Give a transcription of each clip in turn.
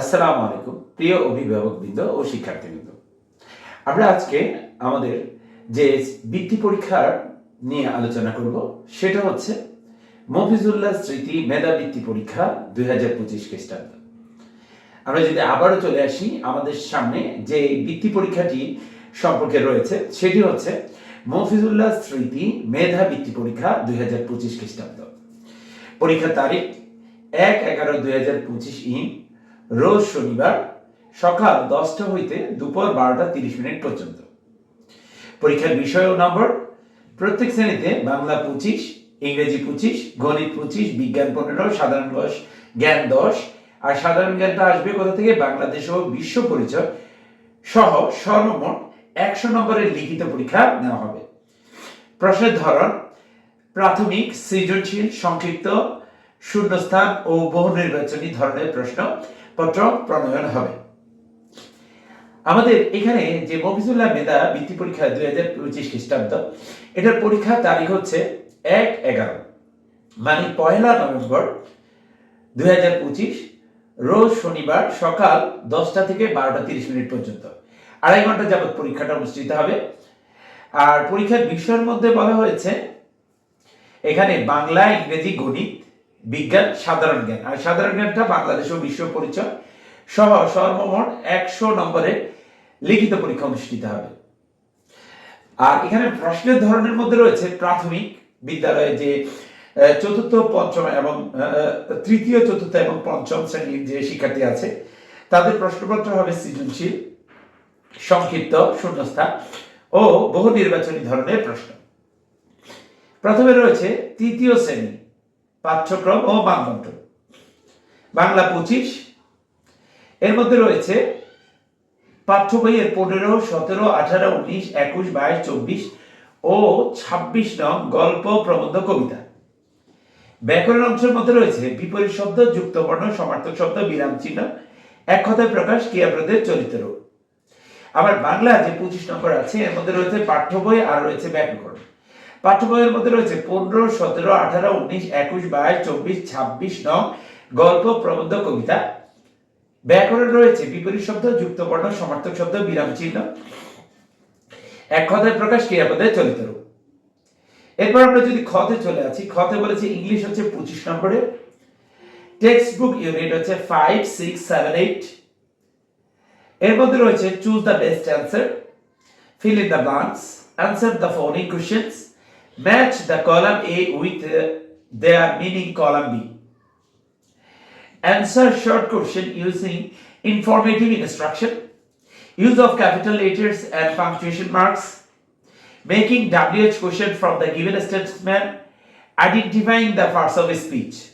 আসসালামু আলাইকুম, প্রিয় অভিভাবকবৃন্দ ও শিক্ষার্থীবৃন্দ। আমরা আজকে আমাদের যে বৃত্তি পরীক্ষার নিয়ে আলোচনা করব, সেটা হচ্ছে মফিজুল্লাহ স্মৃতি মেধাবৃত্তি পরীক্ষা দুই হাজার পঁচিশ খ্রিস্টাব্দ। আমরা যদি আবারও চলে আসি, আমাদের সামনে যে বৃত্তি পরীক্ষাটি সম্পর্কে রয়েছে, সেটি হচ্ছে মফিজুল্লাহ স্মৃতি মেধা বৃত্তি পরীক্ষা দুই হাজার পঁচিশ খ্রিস্টাব্দ। পরীক্ষার তারিখ এক এগারো দুই হাজার পঁচিশ ইন রোজ শনিবার সকাল দশটা হইতে দুপুর বারোটা তিরিশ মিনিট পর্যন্ত। পরীক্ষার বিষয় ও নম্বর, প্রত্যেক শ্রেণীতে বাংলা পঁচিশ, ইংরেজি পঁচিশ, গণিত পঁচিশ, বিজ্ঞান পনেরো, সাধারণ বয়স জ্ঞান দশ, আর সাধারণ জ্ঞানটা আসবে কোথা থেকে? বাংলাদেশ ও বিশ্ব পরিচয় সহ সর্বমোট একশো নম্বরের লিখিত পরীক্ষা নেওয়া হবে। প্রশ্নের ধরন, প্রাথমিক, সৃজনশীল, সংক্ষিপ্ত, শূন্যস্থান ও বহু নির্বাচনী ধরনের প্রশ্ন পত্র প্রণয়ন হবে। আমাদের এখানে যে মফিজুল্লাহ মেধা বৃত্তি পরীক্ষা দুই হাজার পঁচিশ খ্রিস্টাব্দ, এটার পরীক্ষার তারিখ হচ্ছে এক এগারো মানে পয়লা নভেম্বর দুই হাজার পঁচিশ, রোজ শনিবার সকাল দশটা থেকে বারোটা তিরিশ মিনিট পর্যন্ত। আড়াই ঘণ্টা যাবত পরীক্ষাটা অনুষ্ঠিত হবে। আর পরীক্ষার বিষয়ের মধ্যে বলা হয়েছে, এখানে বাংলা, ইংরেজি, গণিত বিজ্ঞান, সাধারণ জ্ঞান। আর সাধারণ জ্ঞানটা বাংলাদেশ ও বিশ্ব পরিচয় সহ সর্বমোট একশো নম্বরে লিখিত পরীক্ষা অনুষ্ঠিত হবে। আর এখানে প্রশ্নের ধরনের মধ্যে রয়েছে প্রাথমিক বিদ্যালয়ে যে চতুর্থ, পঞ্চম এবং তৃতীয়, চতুর্থ এবং পঞ্চম শ্রেণির যে শিক্ষার্থী আছে, তাদের প্রশ্নপত্র হবে সৃজনশীল, সংক্ষিপ্ত, শূন্যস্থান ও বহু নির্বাচনী ধরনের প্রশ্ন। প্রথমে রয়েছে তৃতীয় শ্রেণি। পাঠ্যক্রম ও মানদণ্ড। বাংলা পঁচিশ। এর মধ্যে রয়েছে পাঠ্য বইয়ের পনেরো, সতেরো, আঠারো, উনিশ, একুশ, বাইশ, চব্বিশ ও ছাব্বিশ নং গল্প, প্রবন্ধ, কবিতা। ব্যাকরণ অংশের মধ্যে রয়েছে বিপরীত শব্দ, যুক্ত বর্ণ, সমার্থক শব্দ, বিরাম চিহ্ন, এক কথায় প্রকাশ ক্রিয়াপদের চরিত্র আবার বাংলা যে পঁচিশ নম্বর আছে, এর মধ্যে রয়েছে পাঠ্য বই, আর রয়েছে ব্যাকরণ। পাঠ্য বইয়ের মধ্যে রয়েছে পনেরো সতেরো আঠারো উনিশ একুশ বাইশ চব্বিশ ছাব্বিশ নং গল্প প্রবন্ধ কবিতা। ব্যাকরণ রয়েছে বিপরীত শব্দ যুক্ত বর্ণ সমার্থক শব্দ বিরাম চিহ্ন। এক কথায় প্রকাশ ক্রিয়াপদের চলিত রূপ। এরপর আমরা যদি খতে চলে আছি খতে বলেছি ইংলিশ হচ্ছে পঁচিশ নম্বরে। টেক্সট বুক ইউনিট হচ্ছে ফাইভ সিক্স সেভেন এইট। এর মধ্যে রয়েছে choose the best answer fill in the blanks, answer the following questions, Match the column A with uh, their meaning column B. Answer short question using informative instruction, use of capital letters and punctuation marks, making WH question from the given statement, identifying the parts of speech.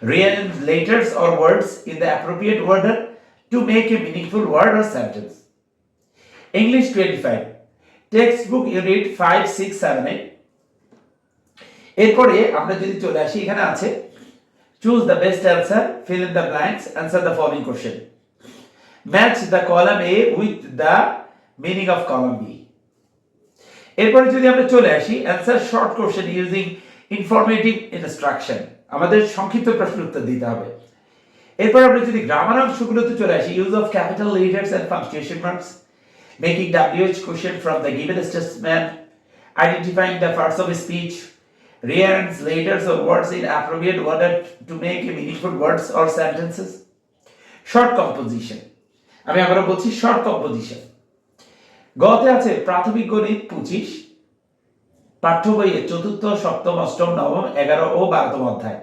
Rearrange letters or words in the appropriate order to make a meaningful word or sentence. English 25. Textbook Unit 5, 6, 7, 8. এরপরে আমরা যদি চলে আসি এখানে আছে choose the best answer fill in the blanks answer the following question match the column A with the meaning of column B এরপরে যদি আমরা চলে আসি answer short question using informative instruction আমাদের সংক্ষিপ্ত প্রশ্ন উত্তর দিতে হবে। এরপর আমরা যদি গ্রামার অংশগুলোতে চলে আসি use of capital letters and punctuation marks making WH question from the given Statesman identifying the parts of speech, rearrange letters or words in appropriate order to make a meaningful words or sentences. Short composition. আমি আবারও বলছি short composition গতে আছে প্রাথমিক গণিত পঁচিশ, পাঠ্য বইয়ে চতুর্থ, সপ্তম, অষ্টম, নবম, এগারো ও বারোতম অধ্যায়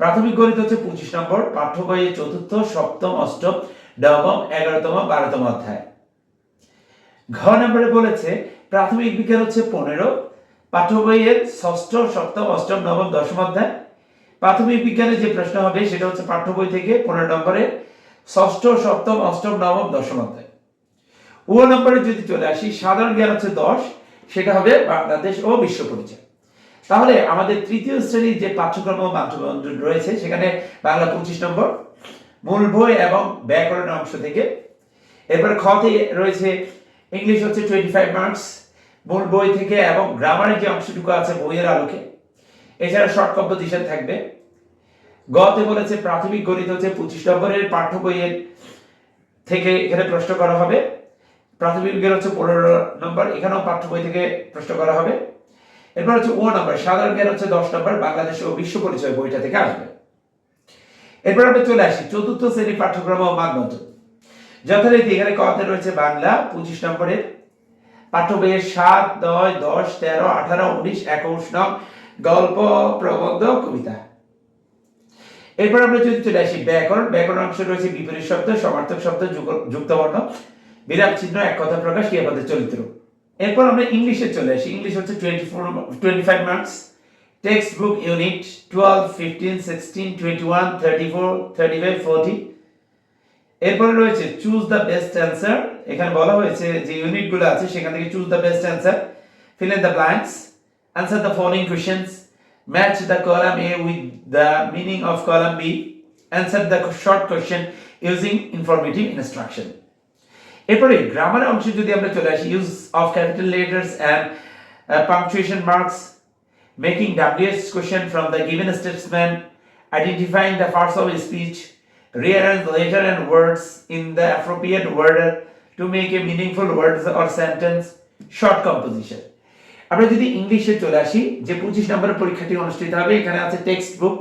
প্রাথমিক গণিত হচ্ছে পঁচিশ নম্বর, পাঠ্য বইয়ে চতুর্থ, সপ্তম, অষ্টম, নবম, এগারোতম, বারোতম অধ্যায় ঘ নম্বরে বলেছে প্রাথমিক বিজ্ঞান হচ্ছে পনেরো পাঠ্য বইয়ের ষষ্ঠ সপ্তম, অষ্টম, নবম, দশম অধ্যায়। প্রাথমিক বিজ্ঞানের যে প্রশ্ন হবে, সেটা হচ্ছে পাঠ্য বই থেকে পনেরো নম্বরে ষষ্ঠ, সপ্তম, অষ্টম, নবম, দশম অধ্যায়। ও নম্বরে যদি চলে আসি, সাধারণ জ্ঞান হচ্ছে দশ, সেটা হবে বাংলাদেশ ও বিশ্ব পরিচয়। তাহলে আমাদের তৃতীয় শ্রেণির যে পাঠ্যক্রম ও রয়েছে, সেখানে বাংলা পঁচিশ নম্বর, মূল বই এবং ব্যাকরণ অংশ থেকে। এরপর খতে রয়েছে, ইংলিশ হচ্ছে টোয়েন্টি ফাইভ মার্কস মূল বই থেকে এবং গ্রামারের যে অংশটুকু আছে বইয়ের আলোকে। এছাড়া শর্ট কম্পোজিশন থাকবে। গতে বলেছে প্রাথমিক গণিত হচ্ছে পঁচিশ নম্বরের পাঠ্য বইয়ের থেকে এখানে প্রশ্ন করা হবে। প্রাথমিক বিজ্ঞান হচ্ছে পনেরো নম্বর, এখানেও পাঠ্য বই থেকে প্রশ্ন করা হবে। এরপর হচ্ছে ও নম্বর, সাধারণ জ্ঞান হচ্ছে দশ নম্বর, বাংলাদেশ ও বিশ্ব পরিচয় বইটা থেকে আসবে। এরপর আমরা চলে আসি, চতুর্থ শ্রেণি পাঠ্যক্রম ও মানদণ্ড। যথারীতি এখানে কতে রয়েছে বাংলা, পঁচিশ নম্বরের বইয়ের সাত নয় দশ তেরো আঠারো উনিশ একুশ নং গল্প প্রবন্ধ কবিতা। এরপর আমরা যদি চলে আসি ব্যাকরণ ব্যাকরণ অংশ রয়েছে বিপরীত শব্দ, সমার্থক শব্দ যুক্তবর্ণ বিরাম চিহ্ন, এক কথা প্রকাশ ক্রিয়াপদের চরিত্র। এরপর আমরা ইংলিশে চলে আসি। ইংলিশ হচ্ছে twenty four twenty five marks text book unit twelve fifteen sixteen twenty one thirty four thirty five forty এরপরে রয়েছে চুজ দ্য বেস্ট অ্যান্সার এখানে বলা হয়েছে যে ইউনিটগুলো আছে সেখান থেকে choose the best answer fill in the blanks answer the following questions match the column A with the meaning of column B answer the short question using informative instruction এরপরে grammar অংশে যদি আমরা চলে আসি use of capital letters and punctuation marks making WH question from the given Statesman identifying the parts of speech rearrange the letter and words in the appropriate order to make a meaningful words or sentence, short composition. আমরা যদি ইংলিশে চলে আসি, যে পঁচিশ নম্বরের পরীক্ষাটি অনুষ্ঠিত হবে, এখানে আছে টেক্সট বুক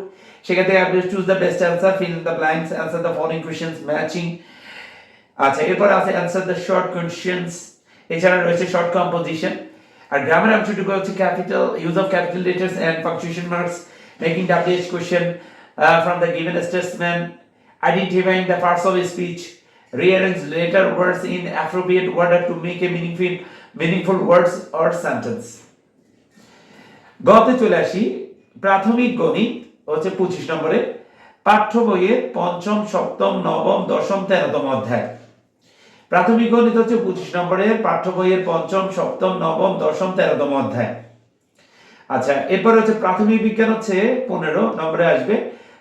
সেখান থেকে আপনি choose the best answer fill the blanks answer the following questions matching আচ্ছা এরপর আছে অ্যান্সার দ্য শর্ট কোয়েশ্চেন্স এছাড়া রয়েছে শর্ট কম্পোজিশন আর গ্রামার অংশটুকু হচ্ছে capital use of capital letters and punctuation marks making WH question from the given Statesman identifying the parts of speech rearrange later words in appropriate order to make a meaningful meaningful words or sentence. গতে চলে আসি। প্রাথমিক গণিত হচ্ছে পঁচিশ নম্বরে। পাঠ্য বইয়ের পঞ্চম, সপ্তম, নবম, দশম, তেরোতম অধ্যায়। প্রাথমিক গণিত হচ্ছে পঁচিশ নম্বরের পাঠ্য বইয়ের পঞ্চম, সপ্তম, নবম, দশম, তেরোতম অধ্যায়। আচ্ছা এরপর হচ্ছে প্রাথমিক বিজ্ঞান হচ্ছে পনেরো নম্বরে আসবে।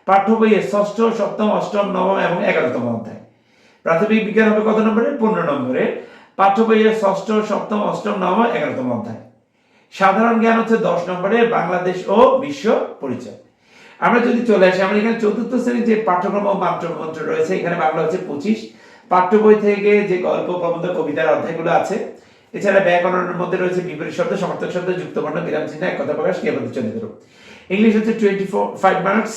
পাঠ্য বইয়ের ষষ্ঠ, সপ্তম, অষ্টম, নবম এবং এগারোতম অধ্যায়। প্রাথমিক বিজ্ঞান হবে কত নম্বরে? পনেরো নম্বরে। পাঠ্য বইয়ের ষষ্ঠ, সপ্তম, অষ্টম, নবম, এগারোতম অধ্যায়। সাধারণ জ্ঞান হচ্ছে দশ নম্বরে, বাংলাদেশ ও বিশ্ব পরিচয়। আমরা যদি চলে আসি, আমরা এখানে চতুর্থ শ্রেণির যে পাঠ্যক্রম ও মাত্রমন্ত্র রয়েছে, এখানে বাংলা হচ্ছে পঁচিশ। পাঠ্য বই থেকে যে গল্প, প্রবন্ধ, কবিতার অধ্যায়গুলো আছে, এছাড়া ব্যাকরণের মধ্যে রয়েছে বিপরীত শব্দ, সমর্থক শব্দ, যুক্তবর্ণ, বিরাম চিহ্ন এক কথা প্রকাশ চলিত রূপ ইংলিশ হচ্ছে টোয়েন্টি ফোর ফাইভ মার্কস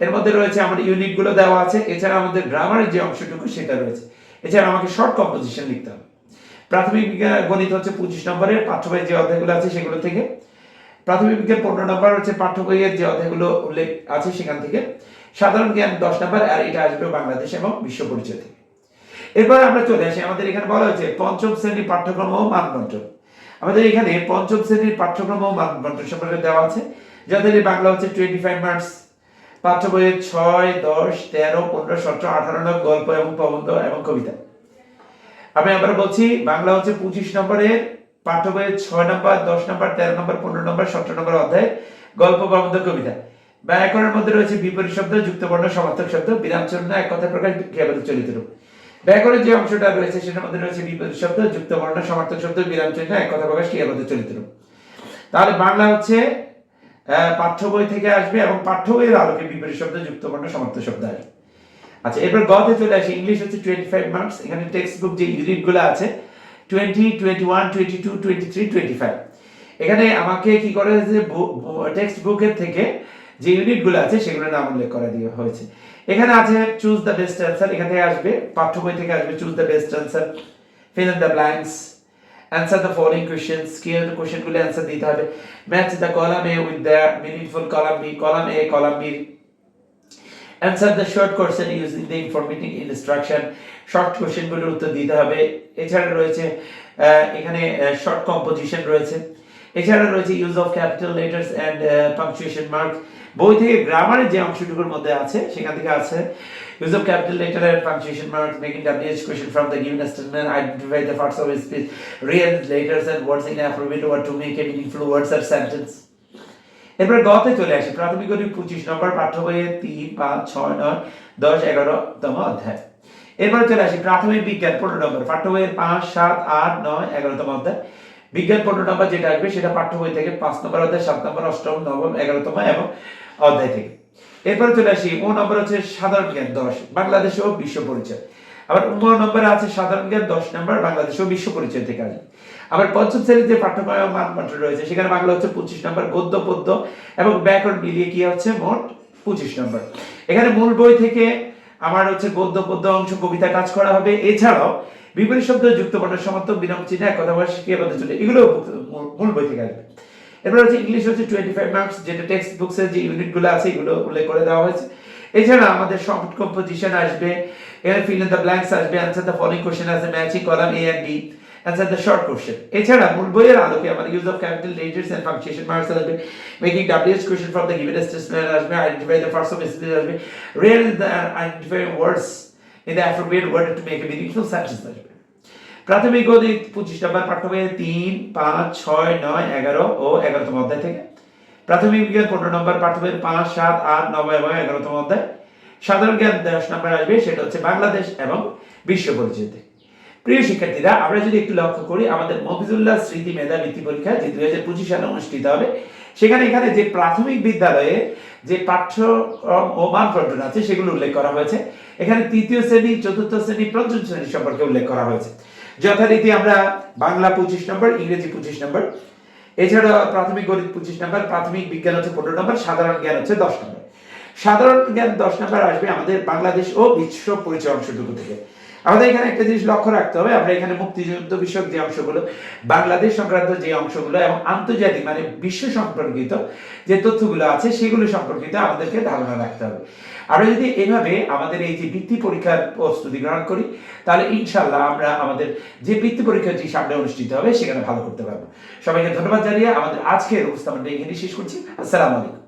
এর মধ্যে রয়েছে আমাদের ইউনিটগুলো দেওয়া আছে, এছাড়া আমাদের গ্রামারের যে অংশটুকু সেটা রয়েছে। এছাড়া আমাকে শর্ট কম্পোজিশন লিখতে হবে। প্রাথমিক বিজ্ঞান, গণিত হচ্ছে পঁচিশ নম্বরের, পাঠ্য বইয়ের যে অধ্যায়গুলো আছে সেগুলো থেকে। প্রাথমিক বিজ্ঞান পনেরো নম্বর হচ্ছে পাঠ্য বইয়ের যে অধ্যায়গুলো উল্লেখ আছে সেখান থেকে। সাধারণ জ্ঞান দশ নম্বর, আর এটা আসবে বাংলাদেশ এবং বিশ্ব পরিচয় থেকে। এরপর আমরা চলে আসি, আমাদের এখানে বলা হয়েছে পঞ্চম শ্রেণির পাঠ্যক্রম ও মানবন্টন আমাদের এখানে পঞ্চম শ্রেণির পাঠ্যক্রম ও মানবন্টন সম্পর্কে দেওয়া আছে। যাদের বাংলা হচ্ছে টোয়েন্টি ফাইভ মার্কস পাঠ্য বইয়ের ছয়, দশ, তেরো, পনেরো, সতেরো, আঠারো নং গল্প এবং প্রবন্ধ এবং কবিতা। আমি আবার বলছি, বাংলা হচ্ছে পঁচিশ নম্বরের পাঠ্য বইয়ের ছয় নম্বর, দশ নম্বর, তেরো নম্বর, পনেরো নম্বর, সতেরো নম্বর অধ্যায়, গল্প, প্রবন্ধ, কবিতা। ব্যাকরণের মধ্যে রয়েছে বিপরীত শব্দ, যুক্তবর্ণ, সমার্থক শব্দ বিরাম চিহ্ন এক কথা প্রকাশ ক্রিয়াপদের চলিত রূপ ব্যাকরণের যে অংশটা রয়েছে, সেটার মধ্যে রয়েছে বিপরীত শব্দ, যুক্তবর্ণ, সমার্থক শব্দ বিরাম চিহ্ন এক কথা প্রকাশ ক্রিয়াপদের চলিত রূপ তাহলে বাংলা হচ্ছে পাঠ্য বই থেকে আসবে এবং পাঠ্য বইয়ের আলোকে বিপরীত শব্দ যুক্তবর্ণ সমার্থক শব্দ আসবে। আচ্ছা এরপর গতে চলে আসি। ইংলিশ হচ্ছে টোয়েন্টি ফাইভ মার্কস এখানে টেক্সট বুক যে ইউনিটগুলো আছে twenty twenty one twenty two twenty three twenty five এখানে আমাকে কি করে যে টেক্সট বুকের থেকে যে ইউনিটগুলো আছে সেগুলো নাম উল্লেখ করে দেওয়া হয়েছে। এখানে আছে চুজ দ্য বেস্ট অ্যান্সার এখান থেকে আসবে, পাঠ্য বই থেকে আসবে choose the best answer fill in the blanks answer the following questions কি কোয়েশ্চেনগুলো অ্যান্সার দিতে হবে match the column A with the meaningful column B column A column B answer the short question using the informative instruction short কোয়েশ্চেনগুলোর উত্তর দিতে হবে। এছাড়া রয়েছে এখানে শর্ট কম্পোজিশন রয়েছে। এছাড়া রয়েছে use of capital letters and punctuation mark বই থেকে গ্রামারের যে অংশটুকুর মধ্যে আছে, সেখান থেকে আছে। Use of capital letter and punctuation mark making WH question from the given statement identify the parts of speech real letters and words in appropriate word to make a meaningful words R sentence এরপর গতে চলে আসি। প্রাথমিক গণিত পঁচিশ নম্বর পাঠ্য বইয়ের তিন, পাঁচ, ছয়, নয়, দশ, এগারোতম অধ্যায়। এরপরে চলে আসি প্রাথমিক বিজ্ঞান পনেরো নম্বর। পাঠ্য বইয়ের পাঁচ, সাত, আট, নয়, এগারোতম অধ্যায়। বিজ্ঞান পনেরো নম্বর যেটা আসবে সেটা পাঠ্য বই থেকে পাঁচ নম্বর অধ্যায়, সাত নম্বর, অষ্টম, নবম, এগারোতম এবং অধ্যায় থেকে। এরপরে চলে আসি ও নম্বর হচ্ছে সাধারণ জ্ঞান দশ, বাংলাদেশ ও বিশ্ব পরিচয়। আবার উম নম্বরে আছে সাধারণ জ্ঞান দশ নম্বর, বাংলাদেশ ও বিশ্ব পরিচয় থেকে আসবে আবার পঞ্চম শ্রেণির যে পাঠ্যক্রম মানপত্র রয়েছে, সেখানে বাংলা হচ্ছে পঁচিশ নম্বর, গদ্য, পদ্য এবং ব্যাকরণ মিলিয়ে কি হচ্ছে? মোট পঁচিশ নম্বর। এখানে মূল বই থেকে আমার হচ্ছে গদ্য, পদ্য অংশ, কবিতা কাজ করা হবে। এছাড়াও বিপরীত শব্দ, যুক্ত বর্ণের সমর্থক বিরাম চিহ্ন এক কথা চলে এগুলো মূল বই থেকে আসবে। এরপর হচ্ছে ইংলিশ হচ্ছে টোয়েন্টি ফাইভ মার্কস যেটা টেক্সট বুকসের যে ইউনিটগুলো আছে, এগুলো উল্লেখ করে দেওয়া হয়েছে। এছাড়া আমাদের শর্ট কম্পোজিশন আসবে, এখানে ফিল ইন দ্য ব্ল্যাঙ্কস আসবে অ্যান্সার দ্য ফলোইং কোশ্চেন আছে matching column A and B answer the short question এছাড়া মূল বইয়ের আলোকে আমাদের use of capital letters and punctuation marks আসবে making WH question from the given statement আসবে identify the first of speech আসবে real the identify words in the appropriate word to make a meaningful sentence আসবে। প্রাথমিক গণিত পঁচিশ নম্বর পাঠ্য বইয়ে তিন, পাঁচ, ছয়, নয়, এগারো ও এগারোতম অধ্যায় থেকে। প্রাথমিক বিজ্ঞান পনেরো নম্বর পাঠ্য বইয়ের পাঁচ, সাত, আট, নয় এবং এগারোতম অধ্যায়। সাধারণ জ্ঞান দশ নম্বর আসবে, সেটা হচ্ছে বাংলাদেশ এবং বিশ্ব পরিচয় থেকে। প্রিয় শিক্ষার্থীরা, আমরা যদি একটু লক্ষ্য করি, আমাদের মফিজুল্লাহ স্মৃতি মেধা বৃত্তি পরীক্ষা, যে দুই হাজার পঁচিশ সালে অনুষ্ঠিত হবে, সেখানে এখানে যে প্রাথমিক বিদ্যালয়ে যে পাঠ্যক্রম ও মানপত্র আছে, সেগুলো উল্লেখ করা হয়েছে। এখানে তৃতীয় শ্রেণি, চতুর্থ শ্রেণি, পঞ্চম শ্রেণি সম্পর্কে উল্লেখ করা হয়েছে। যথারীতি আমরা বাংলা পঁচিশ নম্বর, ইংরেজি পঁচিশ নম্বর, এছাড়া প্রাথমিক গণিত পঁচিশ নম্বর, প্রাথমিক বিজ্ঞান হচ্ছে পনেরো নম্বর, সাধারণ জ্ঞান হচ্ছে দশ নম্বর। সাধারণ জ্ঞান দশ নম্বর আসবে আমাদের বাংলাদেশ ও বিশ্ব পরিচয় অংশটুকু থেকে। আমাদের এখানে একটা জিনিস লক্ষ্য রাখতে হবে, আমরা এখানে মুক্তিযুদ্ধ বিষয়ক যে অংশগুলো, বাংলাদেশ সংক্রান্ত যে অংশগুলো এবং আন্তর্জাতিক মানে বিশ্ব সম্পর্কিত যে তথ্যগুলো আছে, সেগুলো সম্পর্কিত আমাদেরকে ধারণা রাখতে হবে। আমরা যদি এভাবে আমাদের এই যে বৃত্তি পরীক্ষার প্রস্তুতি গ্রহণ করি, তাহলে ইনশাল্লাহ আমরা আমাদের যে বৃত্তি পরীক্ষাটি সামনে অনুষ্ঠিত হবে, সেখানে ভালো করতে পারব। সবাইকে ধন্যবাদ জানিয়ে আমাদের আজকের উপস্থাপনটা এখানে শেষ করছি। আসসালামু আলাইকুম।